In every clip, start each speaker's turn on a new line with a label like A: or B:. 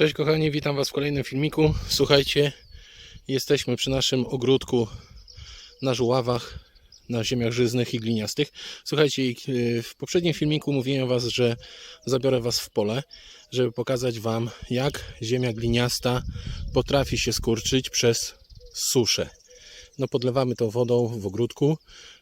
A: Cześć kochani, witam Was w kolejnym filmiku. Słuchajcie, jesteśmy przy naszym ogródku na żuławach, na ziemiach żyznych i gliniastych. Słuchajcie, y, w poprzednim filmiku mówiłem Was, że zabiorę Was w pole, żeby pokazać Wam, jak ziemia gliniasta potrafi się skurczyć przez suszę. No podlewamy to wodą w ogródku,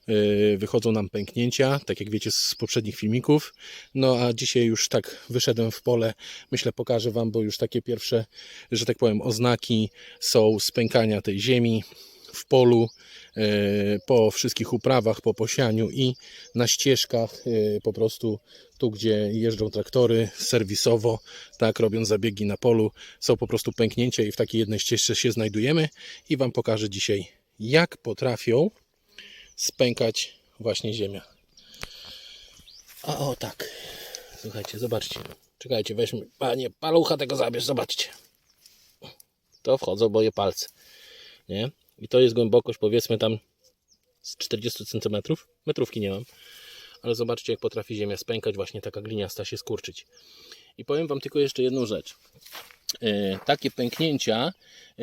A: y, wychodzą nam pęknięcia, tak jak wiecie z poprzednich filmików. No a dzisiaj już tak wyszedłem w pole, myślę pokażę Wam, bo już takie pierwsze, że tak powiem, oznaki są spękania tej ziemi w polu, y, po wszystkich uprawach, po posianiu i na ścieżkach, y, po prostu tu, gdzie jeżdżą traktory serwisowo, tak, robiąc zabiegi na polu, są po prostu pęknięcia i w takiej jednej ścieżce się znajdujemy i Wam pokażę dzisiaj, jak potrafią spękać właśnie ziemia. A o tak. Słuchajcie, zobaczcie. Czekajcie, weźmy. Panie, palucha tego zabierz, zobaczcie. To wchodzą moje palce. Nie? I to jest głębokość powiedzmy tam z 40 cm. Metrówki nie mam. Ale zobaczcie, jak potrafi ziemia spękać, właśnie taka gliniasta się skurczyć. I powiem Wam tylko jeszcze jedną rzecz. E, takie pęknięcia e,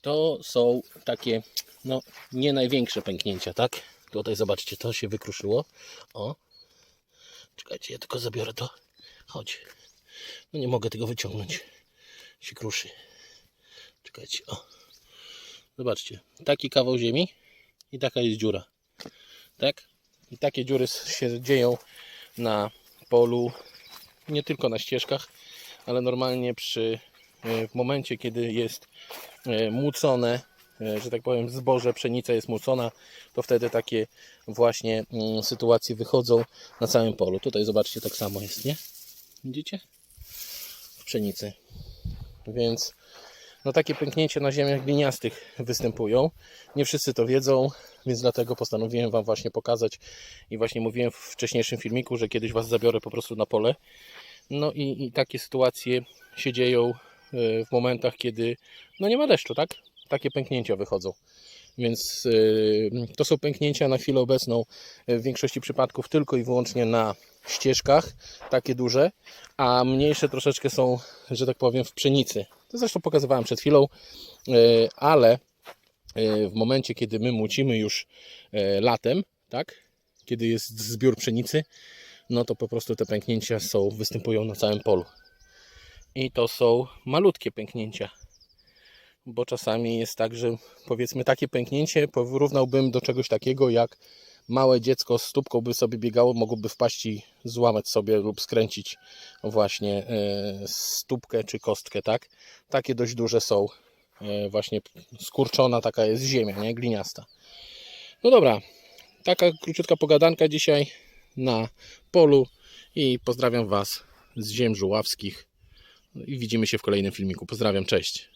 A: to są takie, no nie największe pęknięcia, tak? Tutaj zobaczcie, to się wykruszyło. O, czekajcie, ja tylko zabiorę to. Chodź. No nie mogę tego wyciągnąć. Się kruszy. Czekajcie, o. Zobaczcie, taki kawał ziemi i taka jest dziura. Tak? I takie dziury się dzieją na polu, nie tylko na ścieżkach, ale normalnie przy e, w momencie, kiedy jest e, mucone, e, że tak powiem, zboże, pszenica jest mucona, to wtedy takie właśnie mm, sytuacje wychodzą na całym polu. Tutaj zobaczcie, tak samo jest, nie? Widzicie? W pszenicy. Więc no takie pęknięcia na ziemiach gliniastych występują. Nie wszyscy to wiedzą, więc dlatego postanowiłem Wam właśnie pokazać i właśnie mówiłem w wcześniejszym filmiku, że kiedyś Was zabiorę po prostu na pole. No i, i takie sytuacje się dzieją e, w momentach, kiedy no nie ma deszczu, tak? Takie pęknięcia wychodzą. Więc e, to są pęknięcia na chwilę obecną e, w większości przypadków tylko i wyłącznie na ścieżkach, takie duże, a mniejsze troszeczkę są, że tak powiem, w pszenicy. To zresztą pokazywałem przed chwilą, ale w momencie, kiedy my mucimy już latem, tak? Kiedy jest zbiór pszenicy, no to po prostu te pęknięcia są, występują na całym polu. I to są malutkie pęknięcia. Bo czasami jest tak, że powiedzmy takie pęknięcie porównałbym do czegoś takiego jak małe dziecko z stópką by sobie biegało, mogłoby wpaść i złamać sobie lub skręcić właśnie e, stópkę czy kostkę, tak? Takie dość duże są e, właśnie skurczona taka jest ziemia, nie? Gliniasta. No dobra, taka króciutka pogadanka dzisiaj na polu i pozdrawiam Was z ziem żuławskich i widzimy się w kolejnym filmiku. Pozdrawiam, cześć.